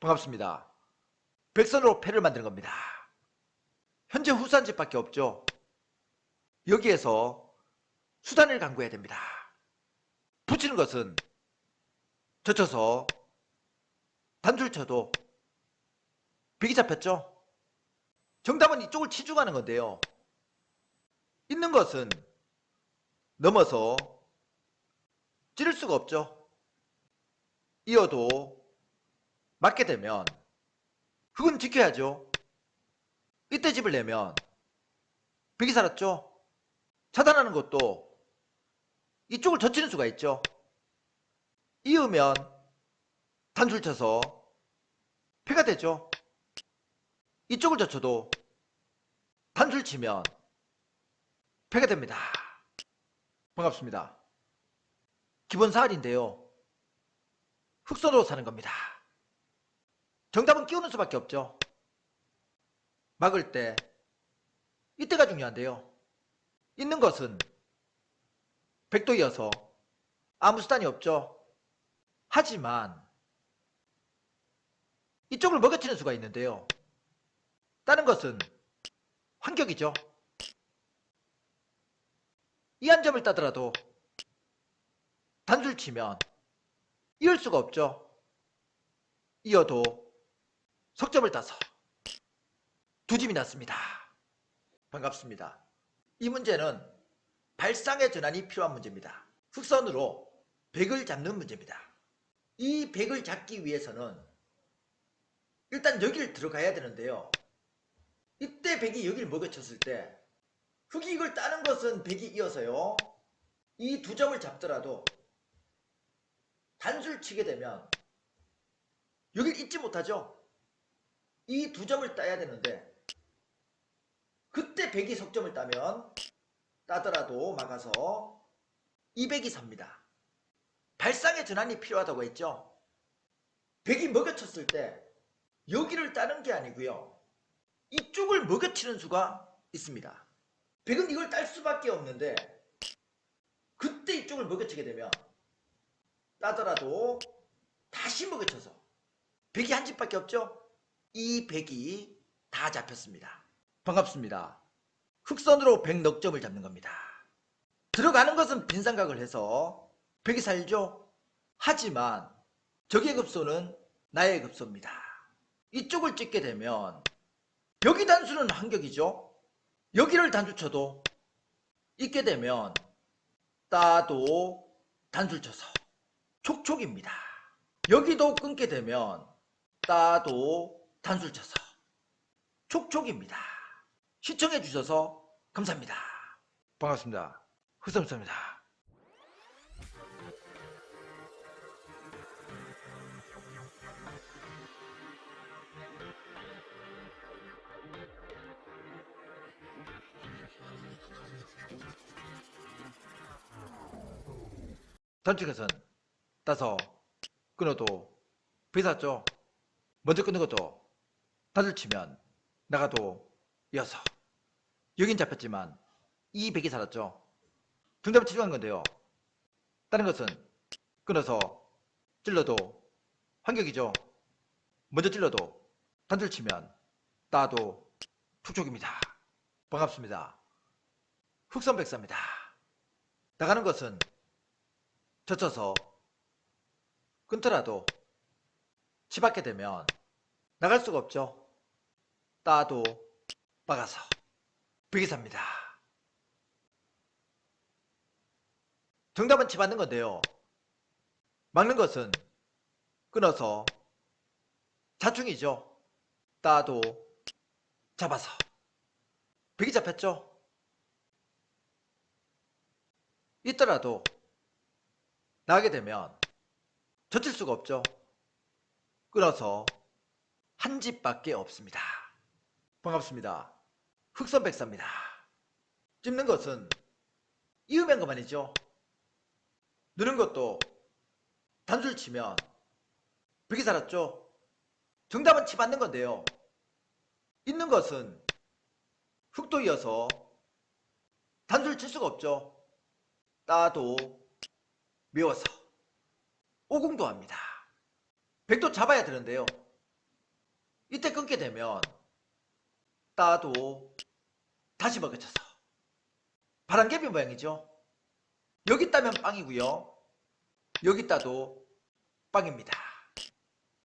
반갑습니다. 백선으로 패를 만드는 겁니다. 현재 후수한 집밖에 없죠. 여기에서 수단을 강구해야 됩니다. 붙이는 것은 젖혀서 단줄 쳐도 비기 잡혔죠? 정답은 이쪽을 치중하는 건데요. 있는 것은 넘어서 찌를 수가 없죠. 이어도 맞게 되면 그건 지켜야죠. 이때 집을 내면 벽이 살았죠. 차단하는 것도 이쪽을 젖히는 수가 있죠. 이으면 단줄 쳐서 패가 되죠. 이쪽을 젖혀도 단줄 치면 패가 됩니다. 반갑습니다. 기본 사활인데요. 흑선으로 사는 겁니다. 정답은 끼우는 수밖에 없죠. 막을 때 이때가 중요한데요. 있는 것은 백도이어서 아무 수단이 없죠. 하지만 이쪽을 먹여치는 수가 있는데요. 다른 것은 환격이죠. 이 한 점을 따더라도 단술 치면 이을 수가 없죠. 이어도 석점을 따서 두 집이 났습니다. 반갑습니다. 이 문제는 발상의 전환이 필요한 문제입니다. 흑선으로 백을 잡는 문제입니다. 이 백을 잡기 위해서는 일단 여기를 들어가야 되는데요. 이때 백이 여기를 먹여쳤을 때 흑이 이걸 따는 것은 백이 이어서요. 이 두 점을 잡더라도 단술 치게 되면 여길 잊지 못하죠. 이 두 점을 따야 되는데 그때 백이 석점을 따면 따더라도 막아서 200이 삽니다. 발상의 전환이 필요하다고 했죠. 백이 먹여쳤을 때 여기를 따는 게 아니고요. 이쪽을 먹여치는 수가 있습니다. 백은 이걸 딸 수밖에 없는데 그때 이쪽을 먹여치게 되면 따더라도 다시 먹여쳐서 백이 한 집밖에 없죠? 이 백이 다 잡혔습니다. 반갑습니다. 흑선으로 백 넉점을 잡는 겁니다. 들어가는 것은 빈삼각을 해서 백이 살죠? 하지만 적의 급소는 나의 급소입니다. 이쪽을 찍게 되면 벽이 단수는 한격이죠? 여기를 단수 쳐도 있게 되면 따도 단술 쳐서 촉촉입니다. 여기도 끊게 되면 따도 단술 쳐서 촉촉입니다. 시청해 주셔서 감사합니다. 반갑습니다. 흑섬입니다. 단축에선 따서 끊어도 비쌌죠. 먼저 끊는 것도 단을 치면 나가도 이어서 여긴 잡혔지만 이 백이 살았죠. 정답을 치중한 건데요. 다른 것은 끊어서 찔러도 환격이죠. 먼저 찔러도 단줄 치면 따도 툭촉입니다. 반갑습니다. 흑선백사입니다. 나가는 것은 젖혀서 끊더라도 치받게 되면 나갈 수가 없죠. 따도 막아서 비기삽니다. 정답은 치받는 건데요. 막는 것은 끊어서 자충이죠. 따도 잡아서 비기 잡혔죠. 있더라도 나가게 되면 젖힐 수가 없죠. 끊어서 한 집밖에 없습니다. 반갑습니다. 흑선백사입니다. 찝는 것은 이음한 것만이죠. 누는 것도 단술 치면 벽이 살았죠. 정답은 치 맞는 건데요. 있는 것은 흑도 이어서 단술 칠 수가 없죠. 따도 메워서 오공도 합니다. 백도 잡아야 되는데요. 이때 끊게 되면 따도 다시 먹여쳐서 바람개비 모양이죠. 여기 따면 빵이고요. 여기 따도 빵입니다.